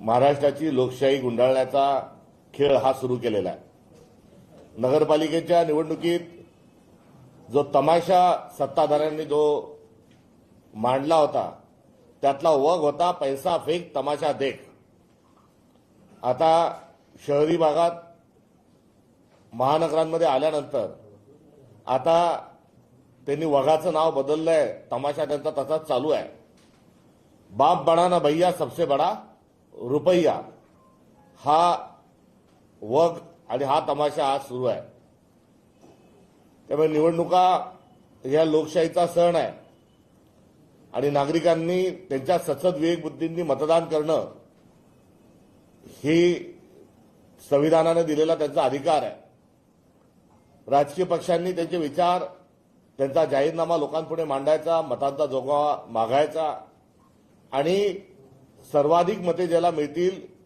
महाराष्ट्राची लोकशाही गुंडाळण्याचा खेळ हा सुरू केलेला आहे. नगरपालिकेच्या निवडणुकीत जो तमाशा सत्ताधाऱ्यांनी जो मांडला होता त्यातला वग होता पैसा फेक तमाशा देख. आता शहरी भागात महानगरांमध्ये आल्यानंतर आता त्यांनी वघाचं नाव बदललंय तमाशा त्यांचा तसाच चालू आहे. बाप बडा ना भैया सबसे बडा रुपया हा वग आणि हा तमाशा आज सुरू आहे. त्यामुळे निवडणुका ह्या लोकशाहीचा सण आहे. आणि नागरिकांनी त्यांच्या सतत विवेकबुद्धींनी मतदान करणं ही संविधानाने दिलेला त्यांचा अधिकार आहे. राजकीय पक्षांनी त्यांचे विचार त्यांचा जाहीरनामा लोकांपुढे मांडायचा मतांचा जोगावा मागायचा आणि सर्वाधिक मते ज्याला मिळतील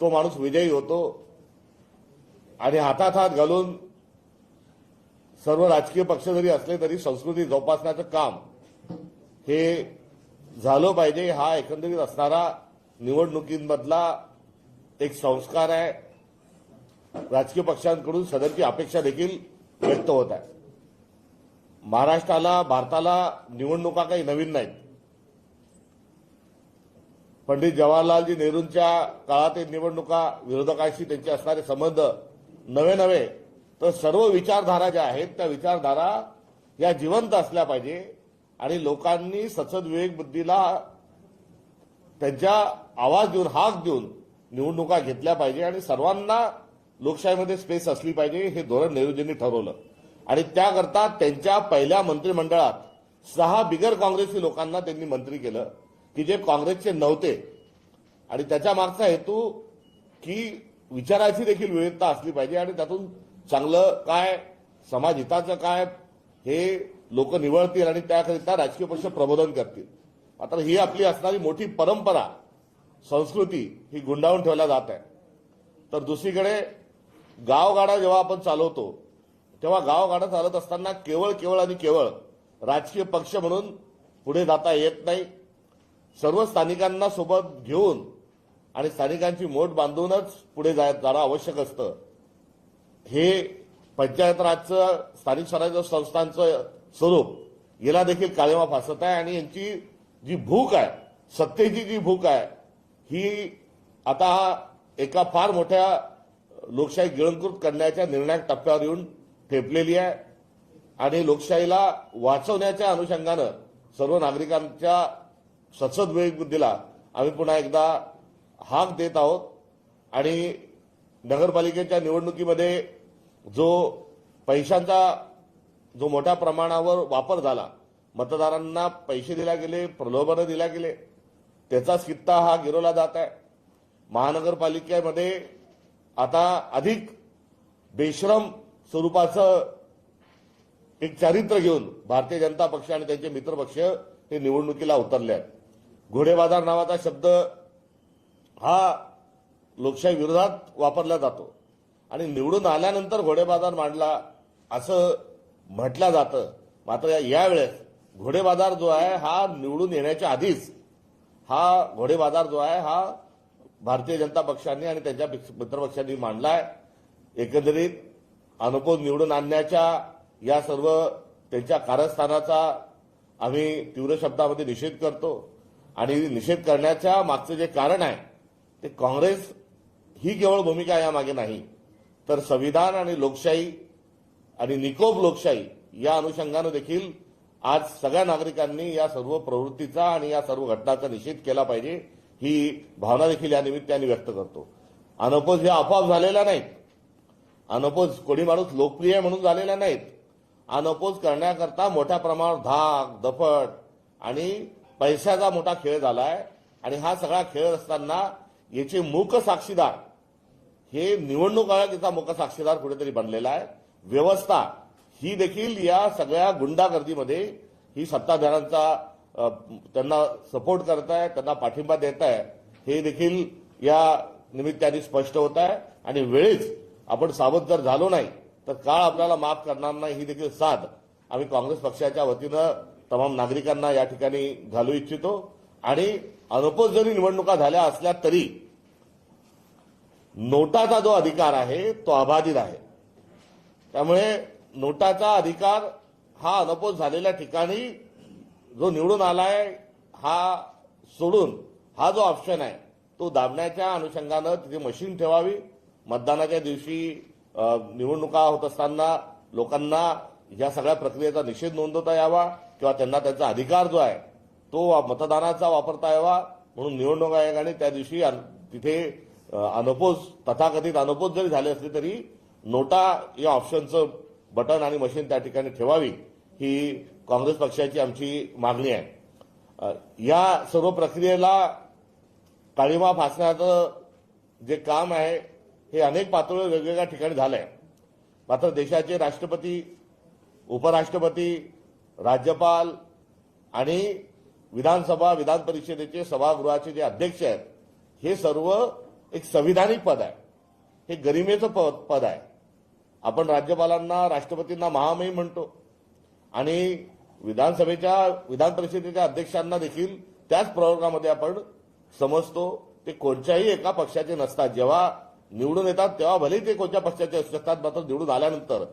तो माणूस विजयी होतो. आणि हातात हात घालून सर्व राजकीय पक्ष जरी असले तरी संस्कृती जोपासण्याचं काम हे झालं पाहिजे. हा एकंदरीत असणारा निवडणुकींमधला एक संस्कार आहे. राजकीय पक्षांकडून सदरची अपेक्षा देखील व्यक्त होत आहे. महाराष्ट्राला भारताला निवडणुका काही नवीन नाहीत. पंडित जवाहरलालजी नेहरूंच्या काळात निवडणुका विरोधकांशी त्यांचे असणारे संबंध नवे नवे तर सर्व विचारधारा ज्या आहेत त्या विचारधारा या जिवंत असल्या पाहिजे आणि लोकांनी सचद विवेक बुद्धीला त्यांच्या आवाज देऊन हाक देऊन निवडणुका घेतल्या पाहिजे आणि सर्वांना लोकशाहीमध्ये स्पेस असली पाहिजे हे धोरण नेहरूजींनी ठरवलं. आणि त्याकरता त्यांच्या पहिल्या मंत्रिमंडळात सहा बिगर काँग्रेसी लोकांना त्यांनी मंत्री केलं. की जे काँग्रेसचे नव्हते. आणि त्याच्या मागचा हेतू की विचाराची देखील विविधता असली पाहिजे आणि त्यातून चांगलं काय समाज हिताचं काय हे लोक निवडतील आणि त्याकरिता राजकीय पक्ष प्रबोधन करतील. मात्र ही आपली असणारी मोठी परंपरा संस्कृती ही गुंडाळून ठेवल्या जात आहे. तर दुसरीकडे गावगाडा जेव्हा आपण चालवतो तेव्हा गावगाडा चालत असताना केवळ केवळ आणि केवळ राजकीय पक्ष म्हणून पुढे जाता येत नाही. सर्व स्थानिकांना सोबत घेऊन आणि स्थानिकांची मोठ बांधूनच पुढे जाय- जाणं आवश्यक असतं. हे पंचायत राजचं स्थानिक स्वराज्य संस्थांचं स्वरूप याला देखील काळेमा फासत आहे आणि यांची जी भूक आहे सत्तेची जी भूक आहे ही आता एका फार मोठ्या लोकशाही गिळंकृत करण्याच्या निर्णायक टप्प्यावर येऊन ठेपलेली आहे. आणि लोकशाहीला वाचवण्याच्या अनुषंगानं सर्व नागरिकांच्या सचद विवेक बुद्धीला आम्ही पुन्हा एकदा हाक देत आहोत. आणि नगरपालिकेच्या निवडणुकीमध्ये जो पैशांचा जो मोठ्या प्रमाणावर वापर झाला मतदारांना पैसे दिल्या गेले प्रलोभनं दिल्या गेले त्याचा कित्ता हा गिरवला जात आहे. महानगरपालिकेमध्ये आता अधिक बेश्रम स्वरूपाचं एक चारित्र्य घेऊन भारतीय जनता पक्ष आणि त्यांचे मित्रपक्ष हे निवडणुकीला उतरले आहेत. घोडेबाजार नावाचा शब्द हा लोकशाही विरोधात वापरला जातो. आणि निवडून आल्यानंतर घोडेबाजार मांडला असं म्हटलं जातं. मात्र या- यावेळेस घोडेबाजार जो आहे हा निवडून येण्याच्या आधीच हा घोडेबाजार जो आहे हा भारतीय जनता पक्षांनी आणि त्यांच्या मित्रपक्षांनी मांडला आहे एकंदरीत अनुपोज निवडून आणण्याच्या या सर्व त्यांच्या कारस्थानाचा आम्ही तीव्र शब्दामध्ये निषेध करतो. आणि निषेध करण्याच्या मागचं जे कारण आहे ते काँग्रेस ही केवळ भूमिका यामागे नाही तर संविधान आणि लोकशाही आणि निकोप लोकशाही या अनुषंगानं देखील आज सगळ्या नागरिकांनी या सर्व प्रवृत्तीचा आणि या सर्व घटनांचा निषेध केला पाहिजे ही भावना देखील या निमित्ताने व्यक्त करतो. अनपोज ह्या आपोआप झालेल्या नाहीत. अनपोज कोणी माणूस लोकप्रिय म्हणून झालेल्या नाहीत. अनपोज करण्याकरता मोठ्या प्रमाणावर धाक दफट आणि पैशाचा मोठा खेळ झालाय आणि हा सगळा खेळ असताना याचे मूक साक्षीदार हे निवडणूक आयोगाचा मुख साक्षीदार कुठेतरी बनलेला आहे. व्यवस्था ही देखील या सगळ्या गुंडागर्दीमध्ये ही सत्ताधाऱ्यांचा त्यांना सपोर्ट करत आहे त्यांना पाठिंबा देत आहे हे देखील या निमित्ताने स्पष्ट होत आहे. आणि वेळीच आपण सावध जर झालो नाही तर काळ आपल्याला माफ करणार नाही ही देखील साथ आम्ही काँग्रेस पक्षाच्या वतीनं तमाम नागरिकांना या ठिकाणी घालू इच्छितो. आणि अनुपज जरी निवडणुका झाल्या असल्या तरी नोटाचा जो अधिकार आहे तो अबाधित आहे. त्यामुळे नोटाचा अधिकार हा अनपोज झालेल्या ठिकाणी जो निवडून आलाय हा सोडून हा जो ऑप्शन आहे तो दाबण्याच्या अनुषंगानं तिथे मशीन ठेवावी. मतदानाच्या दिवशी निवडणुका होत असताना लोकांना या सगळ्या प्रक्रियेचा निषेध नोंदवता यावा. किंवा त्यांना त्यांचा अधिकार जो आहे तो मतदानाचा वापरता यावा म्हणून निवडणूक आयोगाने त्या दिवशी तिथे अनपोज तथाकथित अनपोज जरी झाले असले तरी नोटा या ऑप्शनचं बटन आणि मशीन त्या ठिकाणी ठेवावी ही काँग्रेस पक्षाची आमची मागणी आहे. या सर्व प्रक्रियेला काळीमा फासण्याचं जे काम आहे हे अनेक पातळीवर वेगवेगळ्या ठिकाणी झालंय. मात्र देशाचे राष्ट्रपती उपराष्ट्रपती राज्यपाल आणि विधानसभा विधान परिषदेचे सभागृहाचे जे अध्यक्ष आहेत हे सर्व एक संविधानिक पद आहे. हे गरिमेचं पद पद आहे. आपण राज्यपालांना राष्ट्रपतींना महामही म्हणतो. आणि विधानसभेच्या विधान परिषदेच्या अध्यक्षांना देखील त्याच प्रवर्गामध्ये आपण समजतो ते कोणत्याही एका पक्षाचे नसतात. जेव्हा निवडून येतात तेव्हा भलेही ते कोणत्या पक्षाचे असू शकतात मात्र निवडून आल्यानंतर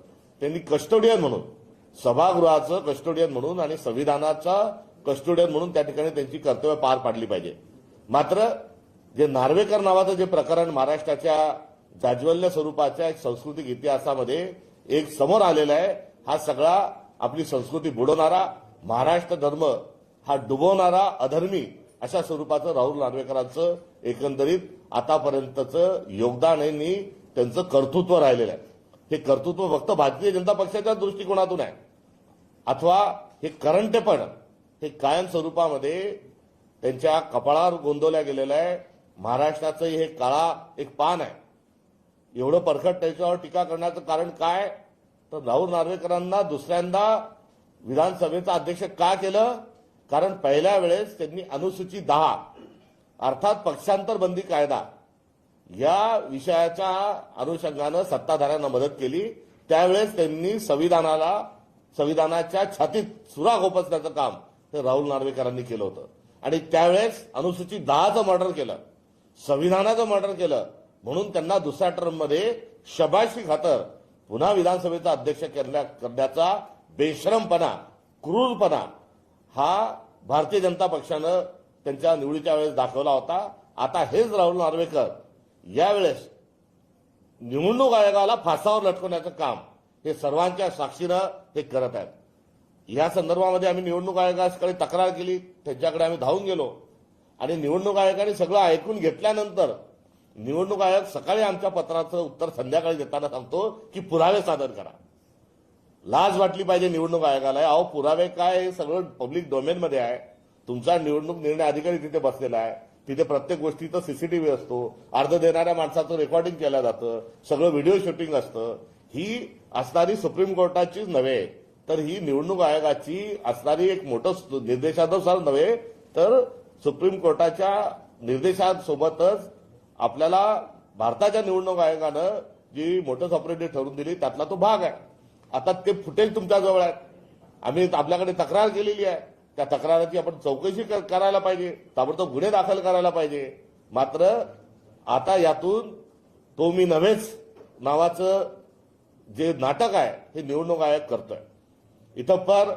त्यांनी कस्टोडियन म्हणून सभागृहाचं कस्टोडियन म्हणून आणि संविधानाचा कस्टोडियन म्हणून त्या ठिकाणी त्यांची कर्तव्य पार पाडली पाहिजे. मात्र जे नार्वेकर नावाचं जे प्रकरण महाराष्ट्राच्या जाज्वल्य स्वरूपाच्या एक सांस्कृतिक इतिहासामध्ये एक समोर आलेला आहे हा सगळा आपली संस्कृती बुडवणारा महाराष्ट्र धर्म हा डुबवणारा अधर्मी अशा स्वरूपाचं राहुल नार्वेकरांचं एकंदरीत आतापर्यंतचं योगदान आहे आणि त्यांचं कर्तृत्व राहिलेलं आहे. हे कर्तृत्व फक्त भारतीय जनता पक्षाच्या दृष्टिकोनातून आहे. अथवा हे करंटेपण हे कायम स्वरूपामध्ये त्यांच्या कपाळावर गोंदवल्या गेलेलं आहे. महाराष्ट्राचं हे काळा एक पान आहे. एवढं परखड त्याच्यावर टीका करण्याचं कारण काय? तर राहुल नार्वेकरांना दुसऱ्यांदा विधानसभेचं अध्यक्ष का केलं? कारण पहिल्या वेळेस त्यांनी अनुसूचित दहा अर्थात पक्षांतर बंदी कायदा या विषयाच्या अनुषंगानं सत्ताधाऱ्यांना मदत केली. त्यावेळेस त्यांनी संविधानाला संविधानाच्या छातीत सुरा गोपसण्याचं काम हे राहुल नार्वेकरांनी केलं होतं. आणि त्यावेळेस अनुसूचित दहाचं मर्डर केलं. संविधानाचं मर्डर केलं. म्हणून त्यांना दुसऱ्या टर्ममध्ये शबाशी खातर पुन्हा विधानसभेचा अध्यक्ष करण्या- करण्याचा बेश्रमपणा क्रूरपणा हा भारतीय जनता पक्षानं त्यांच्या निवडीच्या वेळेस दाखवला होता. आता हेच राहुल नार्वेकर यावेळेस निवडणूक आयोगाला फासावर लटकवण्याचं काम हे सर्वांच्या साक्षीनं हे करत आहेत. या संदर्भामध्ये आम्ही निवडणूक आयोगाकडे तक्रार केली त्यांच्याकडे आम्ही धावून गेलो. आणि निवडणूक आयोगाने सगळं ऐकून घेतल्यानंतर निवडणूक आयोग सकाळी आमच्या पत्राचं उत्तर संध्याकाळी देताना सांगतो की पुरावे सादर करा. लाज वाटली पाहिजे निवडणूक आयोगाला अहो पुरावे काय? हे सगळं पब्लिक डोमेनमध्ये आहे. तुमचा निवडणूक निर्णय अधिकारी तिथे बसलेला आहे. तिथे प्रत्येक गोष्टीचं सीसीटीव्ही असतो. अर्ज देणाऱ्या माणसाचं रेकॉर्डिंग केलं जातं. सगळं व्हिडिओ शूटिंग असतं. ही असणारी सुप्रीम कोर्टाचीच नव्हे तर ही निवडणूक आयोगाची असणारी एक मोठं निर्देशानुसार नव्हे तर सुप्रीम कोर्टाच्या निर्देशांसोबतच आपल्याला भारताच्या निवडणूक आयोगानं जी मोठं ऑपरेटिव्ह ठरवून दिली त्यातला तो भाग आहे. आता ते फुटेज तुमच्याजवळ आहे. आम्ही आपल्याकडे तक्रार केलेली आहे. त्या तक्राराची आपण चौकशी करायला पाहिजे. ताबडतोब गुन्हे दाखल करायला पाहिजे. मात्र आता यातून तो मी नव्हेच नावाचं जे नाटक आहे हे निवडणूक आयोग करतोय. इथं फार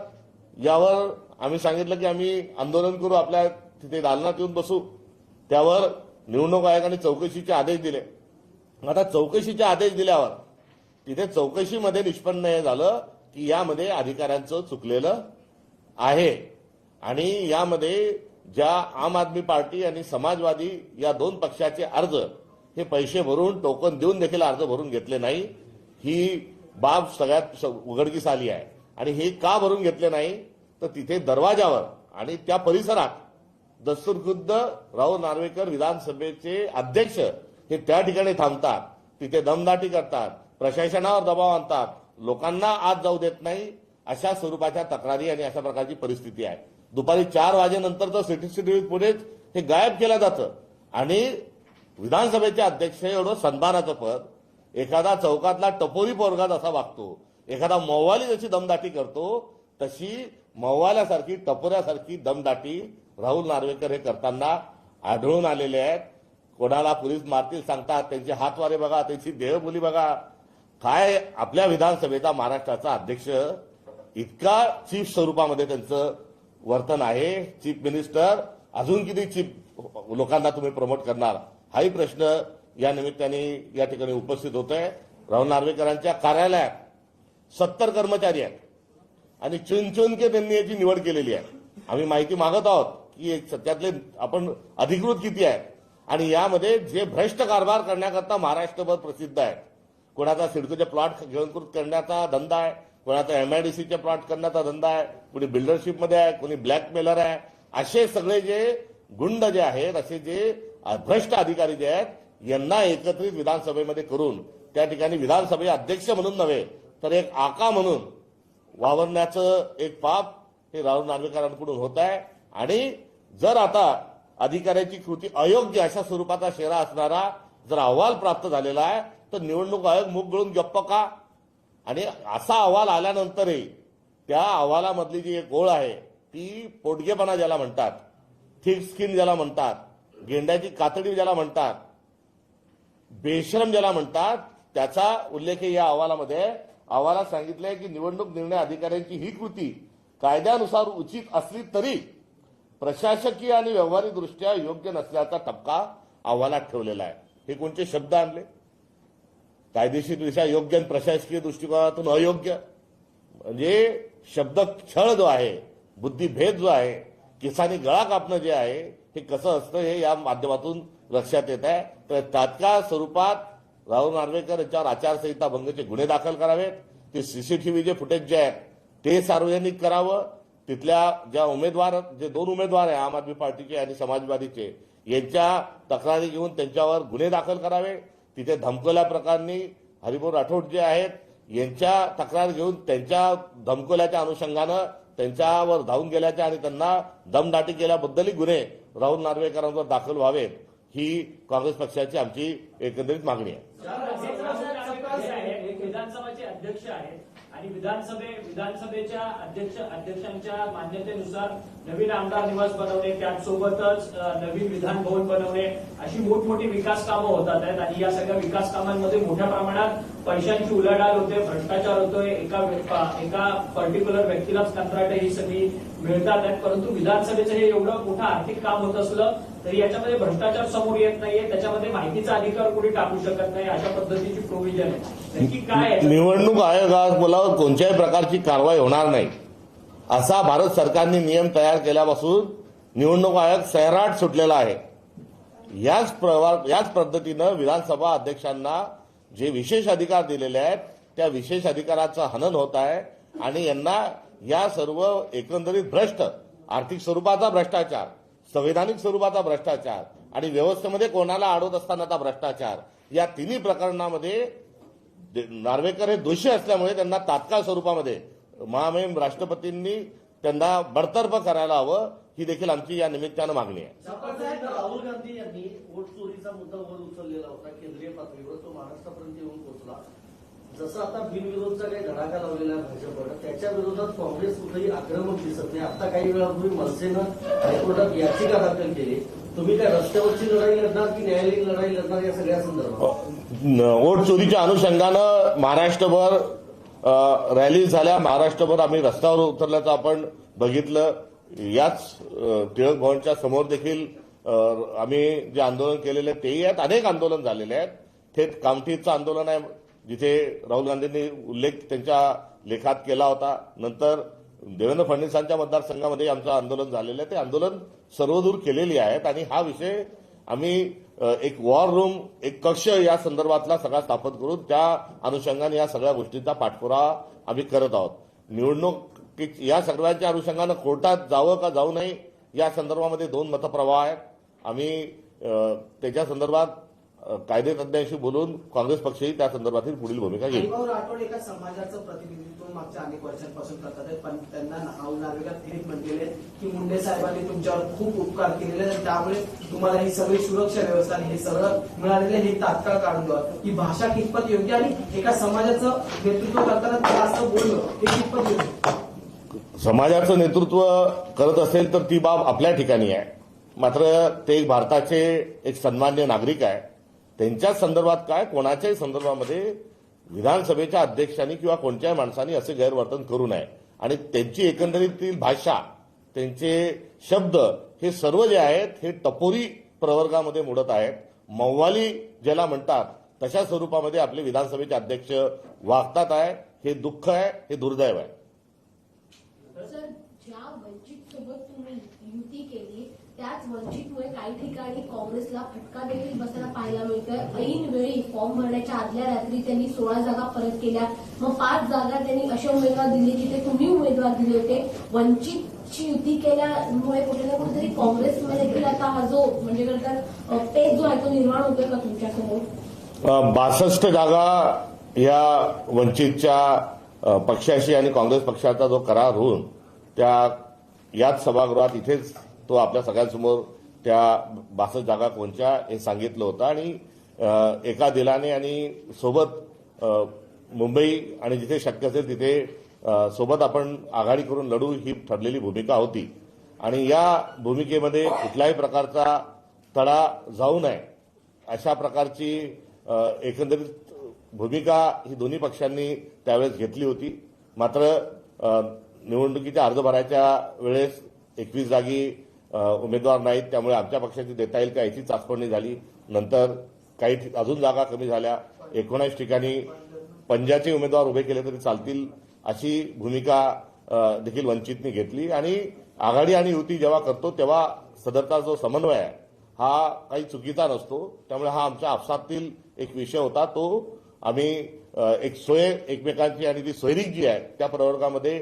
यावर आम्ही सांगितलं की आम्ही आंदोलन करू आपल्या तिथे दालनात येऊन बसू. त्यावर निवडणूक आयोगाने चौकशीचे आदेश दिले. आता चौकशीचे आदेश दिल्यावर तिथे चौकशीमध्ये निष्पन्न हे झालं की यामध्ये अधिकाऱ्यांचं चुकलेलं आहे. आणि यामध्ये ज्या आम आदमी पार्टी आणि समाजवादी या दोन पक्षाचे अर्ज हे पैसे भरून टोकन देऊन देखील अर्ज भरून घेतले नाही. ही बाब सगळ्यात उघडकीस आली आहे. आणि हे का भरून घेतले नाही? तर तिथे दरवाजावर आणि त्या परिसरात दस्तुरखुद्द राहुल नार्वेकर विधानसभेचे अध्यक्ष हे त्या ठिकाणी थांबतात. तिथे दमदाटी करतात प्रशासनावर दबाव आणतात. लोकांना आत जाऊ देत नाही अशा स्वरूपाच्या तक्रारी आणि अशा प्रकारची परिस्थिती आहे. दुपारी चार वाजेनंतर तर सिटी सिटी पुढेच हे गायब केलं जातं. आणि विधानसभेचे अध्यक्ष एवढं सन्मानाचं पद एखादा चौकातला टपोरी पोरगा जसा वागतो. एखादा मौवाली जशी दमदाटी करतो तशी मौवाल्यासारखी टपोऱ्यासारखी दमदाटी राहुल नार्वेकर हे करताना आढळून आलेले आहेत. कोणाला पोलीस मारतील सांगतात त्यांचे हातवारे बघा त्यांची देहबोली बघा. काय आपल्या विधानसभेचा महाराष्ट्राचा अध्यक्ष इतका चीफ स्वरूपामध्ये त्यांचं वर्तन आहे. चीफ मिनिस्टर अजून किती चीफ लोकांना तुम्ही प्रमोट करणार? हाही प्रश्न या निमित्ताने या ठिकाणी उपस्थित होत आहे. राव नार्वेकरांच्या कार्यालयात सत्तर कर्मचारी आहेत. आणि चुनचुन के त्यांनी याची निवड केलेली आहे. आम्ही माहिती मागत आहोत की त्यातले आपण अधिकृत किती आहेत. आणि यामध्ये जे भ्रष्ट कारभार करण्याकरता महाराष्ट्रभर प्रसिद्ध आहे कोणाचा सिडकोचे प्लॉट घेऊन करण्याचा धंदा आहे. कोणाचा एमआयडीसीचे प्लॉट करण्याचा धंदा आहे. कोणी बिल्डरशिपमध्ये आहे कोणी ब्लॅकमेलर आहे. असे सगळे जे गुंड जे आहेत असे जे भ्रष्ट अधिकारी जे आहेत यांना एकत्रित विधानसभेमध्ये करून त्या ठिकाणी विधानसभे अध्यक्ष म्हणून नव्हे तर एक आका म्हणून वावरण्याचं एक पाप हे राहुल नार्वेकरांकडून होत आहे. आणि जर आता अधिकाऱ्याची कृती अयोग्य अशा स्वरूपाचा शेरा असणारा जर अहवाल प्राप्त झालेला आहे तर निवडणूक आयोग मुख गळून गप्प का? आणि असा अहवाल आल्यानंतरही त्या अहवालामधली जी एक गोळ आहे ती पोटगेपणा ज्याला म्हणतात थिक स्किन ज्याला म्हणतात गेंड्याची कातडी ज्याला म्हणतात बेशरम ज्याला म्हणतात त्याचा उल्लेख या अहवालामध्ये. अहवालात सांगितलंय की निवडणूक निर्णय अधिकाऱ्यांची ही कृती कायद्यानुसार उचित असली तरी प्रशासकीय आणि व्यावहारिक दृष्ट्या योग्य नसल्याचा ठपका अहवालात ठेवलेला आहे. हे कोणते शब्द आणले? कायदेशीररित्या योग्य आणि प्रशासकीय दृष्टिकोनातून अयोग्य. म्हणजे शब्द छळ जो आहे बुद्धिभेद जो आहे किसानी गळा कापणं जे आहे हे कसं असतं हे या माध्यमातून लक्षात येत आहे. तर तात्काळ स्वरूपात राहुल नार्वेकर यांच्यावर आचारसंहिता भंगचे गुन्हे दाखल करावेत. ते सीसीटीव्ही जे फुटेज जे आहेत ते सार्वजनिक करावं. तिथल्या ज्या उमेदवार जे दोन उमेदवार आहे आम आदमी पार्टीचे आणि समाजवादीचे यांच्या तक्रारी घेऊन त्यांच्यावर गुन्हे दाखल करावे. तिथे धमकवल्या प्रकरणी हरिभाऊ राठोड जे आहेत यांच्या तक्रार घेऊन त्यांच्या धमकवल्याच्या अनुषंगानं त्यांच्यावर धावून गेल्याच्या आणि त्यांना दमदाटी केल्याबद्दलही गुन्हे राहुल नार्वेकरांवर दाखल व्हावेत. ही काँग्रेस पक्षाची आमची एकंदरीत मागणी आहे. विधानसभाचे अध्यक्ष आहेत आणि विधानसभे विधानसभेच्या अध्यक्ष अध्यक्षांच्या मान्यतेनुसार नवीन आमदार निवास बनवणे त्याचसोबतच नवीन विधान भवन बनवणे अशी मोठमोठी विकास कामं होतात आहेत. आणि या सगळ्या विकास कामांमध्ये मोठ्या प्रमाणात पैशांची उलाढाल होते भ्रष्टाचार होतोय. एका एका पर्टिक्युलर व्यक्तीलाच कंत्राट ही सगळी मिळतात आहेत. परंतु विधानसभेचं हे एवढं मोठं आर्थिक काम होत असलं तर याच्यामध्ये भ्रष्टाचार समोर येत नाहीये त्याच्यामध्ये माहितीचा अधिकार कोणी टाकू शकत नाही अशा पद्धतीची प्रोव्हिजन आहे. नक्की काय निवडणूक आयोगावर कोणत्याही प्रकारची कारवाई होणार नाही. असा भारत सरकारने नियम तयार केल्यापासून निवडणूक आयोग सैराट सुटलेला आहे. याच प्रवा- याच पद्धतीनं विधानसभा अध्यक्षांना जे विशेष अधिकार दिलेले आहेत त्या विशेष अधिकाराचं हनन होत आहे आणि यांना या सर्व एकंदरीत भ्रष्ट आर्थिक स्वरूपाचा भ्रष्टाचार संवैधानिक स्वरूपाचा भ्रष्टाचार आणि व्यवस्थेमध्ये कोणाला अडवत असतानाचा भ्रष्टाचार या तिन्ही प्रकरणामध्ये नार्वेकर हे दोषी असल्यामुळे त्यांना तात्काळ स्वरूपामध्ये महामहिम राष्ट्रपतींनी त्यांना बडतर्फ करायला हवं ही देखील आमची या निमित्तानं मागणी आहे. राहुल गांधी यांनी वोट चोरीचा मुद्दा वर उचललेला होता केंद्रीय पातळीवर तो महाराष्ट्रापर्यंत येऊन पोहोचला. जसं आता बिनविरोधचा काही धडाका लावलेला आहे भाजपनं त्याच्या विरोधात काँग्रेस कुठेही आक्रमक दिसत नाही. आता काही वेळापूर्वी मनसेनं हायकोर्टात याचिका दाखल केली. तुम्ही काय रस्त्यावरची लढाई लढणार की न्यायालयीन लढाई लढणार या सगळ्या संदर्भात? वोट चोरीच्या अनुषंगानं महाराष्ट्रभर रॅली झाल्या. महाराष्ट्रभर आम्ही रस्त्यावर उतरल्याचं आपण बघितलं. याच टिळक भवनच्या समोर देखील आम्ही जे आंदोलन केलेले आहे तेही आहेत अनेक आंदोलन झालेले आहेत. थेट कामठीचं आंदोलन आहे. जिथे राहुल गांधींनी उल्लेख त्यांच्या लेखात केला होता नंतर देवेंद्र फडणवीसांच्या मतदारसंघामध्ये आमचं आंदोलन झालेलं आहे. ते आंदोलन सर्वदूर केलेली आहेत आणि हा विषय आम्ही एक वॉर रूम एक कक्ष या संदर्भातला सगळा स्थापन करून त्या अनुषंगाने या सगळ्या गोष्टींचा पाठपुरावा आम्ही करत आहोत. निवडणूक या सगळ्यांच्या अनुषंगानं कोर्टात जावं का जाऊ नये या संदर्भामध्ये दोन मतप्रवाह आहेत. आम्ही त्याच्या संदर्भात कायदेतज्ञांशी बोलून काँग्रेस पक्षही त्या संदर्भातील पुढील भूमिका घेईल. राठोड एका समाजाचं प्रतिनिधित्व मागच्या अनेक वर्षांपासून करतात आहेत, पण त्यांना म्हणलेले आहेत की मुंडे साहेबांनी तुमच्यावर खूप उपकार केलेले त्यामुळे तुम्हाला ही सगळी सुरक्षा व्यवस्था आणि हे सगळं मिळालेले हे तात्काळ काढून द्या ही भाषा कितपत योग्य आणि एका समाजाचं नेतृत्व करताना बोलणं हे कितपत योग्य समाजाचं नेतृत्व करत असेल तर ती बाब आपल्या ठिकाणी आहे. मात्र ते भारताचे एक सन्मान्य नागरिक आहे. त्यांच्याच संदर्भात काय कोणाच्याही संदर्भामध्ये विधानसभेच्या अध्यक्षांनी किंवा कोणत्याही माणसांनी असे गैरवर्तन करू नये. आणि त्यांची एकंदरीतील भाषा त्यांचे शब्द हे सर्व जे आहेत हे टपोरी प्रवर्गामध्ये मोडत आहेत. मव्वाली ज्याला म्हणतात तशा स्वरूपामध्ये आपले विधानसभेचे अध्यक्ष वागतात आहे हे दुःख आहे हे दुर्दैव आहे सर ज्या वंचित सोबत तुम्ही युती केली त्याच वंचितमुळे काही ठिकाणी काँग्रेसला फटका देखील बसायला पाहायला मिळतोय. ऐन वेळी फॉर्म भरण्याच्या आदल्या रात्री त्यांनी सोळा जागा परत केल्या. मग पाच जागा त्यांनी असे उमेदवार दिले जिथे तुम्ही उमेदवार दिले होते. वंचितची युती केल्यामुळे कुठे ना कुठेतरी काँग्रेसमध्ये देखील आता हा जो म्हणजे म्हणतात पेच जो आहे तो निर्माण होतोय का तुमच्यासमोर? बासष्ट जागा या वंचितच्या पक्षाशी आणि काँग्रेस पक्षाचा जो करार होऊन त्या याच सभागृहात इथेच तो आपल्या सगळ्यांसमोर त्या बासष्ट जागा कोणत्या हे सांगितलं होतं आणि एका दिलाने आणि सोबत मुंबई आणि जिथे शक्य असेल तिथे सोबत आपण आघाडी करून लढू ही ठरलेली भूमिका होती. आणि या भूमिकेमध्ये कुठल्याही प्रकारचा तडा जाऊ नये अशा प्रकारची एकंदरीत भूमिका ही दोन्ही पक्षांनी त्यावेळेस घेतली होती. मात्र निवडणुकीच्या अर्ज भरायच्या वेळेस एकवीस जागी उमेदवार नाहीत त्यामुळे आमच्या पक्षाची देता येईल का याची चाचपणी झाली. नंतर काही अजून जागा कमी झाल्या. एकोणीस ठिकाणी पंजाचे उमेदवार उभे केले तरी चालतील अशी भूमिका देखील वंचितने घेतली. आणि आघाडी आणि युती जेव्हा करतो तेव्हा सदरचा जो समन्वय आहे हा काही चुकीचा नसतो. त्यामुळे हा आमच्या आपसातील एक विषय होता. तो आम्ही एक सोय एकमेकांची आणि ती सोयरीक जी आहे त्या प्रवर्गामध्ये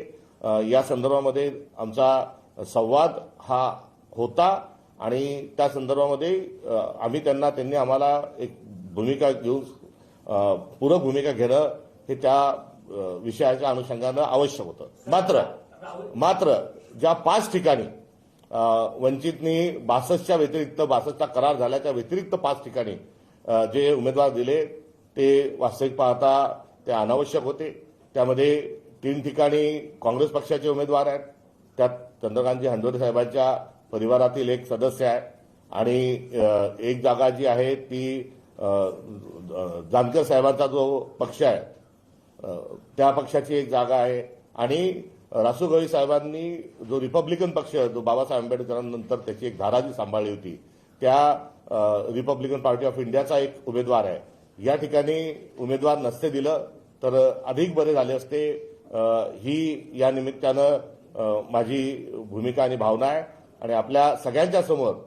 या संदर्भामध्ये आमचा संवाद हा होता आणि त्या संदर्भामध्ये आम्ही त्यांना त्यांनी आम्हाला एक भूमिका घेऊन पूरक भूमिका घेणं हे त्या विषयाच्या अनुषंगानं आवश्यक होतं. मात्र मात्र ज्या पाच ठिकाणी वंचितनी बासष्टच्या व्यतिरिक्त बासष्टचा करार झाल्याच्या व्यतिरिक्त पाच ठिकाणी जे उमेदवार दिले ते वास्तविक पाहता ते अनावश्यक होते. त्यामध्ये तीन ठिकाणी काँग्रेस पक्षाचे उमेदवार आहेत. त्यात चंद्रकांतजी हंडोरे साहेबांच्या परिवारातील एक सदस्य आहे. आणि एक जागा जी आहे ती जानकर साहेबांचा जो पक्ष आहे त्या पक्षाची एक जागा आहे. आणि रासुगवळी साहेबांनी जो रिपब्लिकन पक्ष जो बाबासाहेब आंबेडकरांनंतर त्याची एक धारा जी सांभाळली होती त्या रिपब्लिकन पार्टी ऑफ इंडियाचा एक उमेदवार आहे. या ठिकाणी उमेदवार नसते दिलं तर अधिक बरे झाले असते. ही या निमित्तानं माझी भूमिका आणि भावना आहे. आणि आपल्या सगळ्यांच्या समोर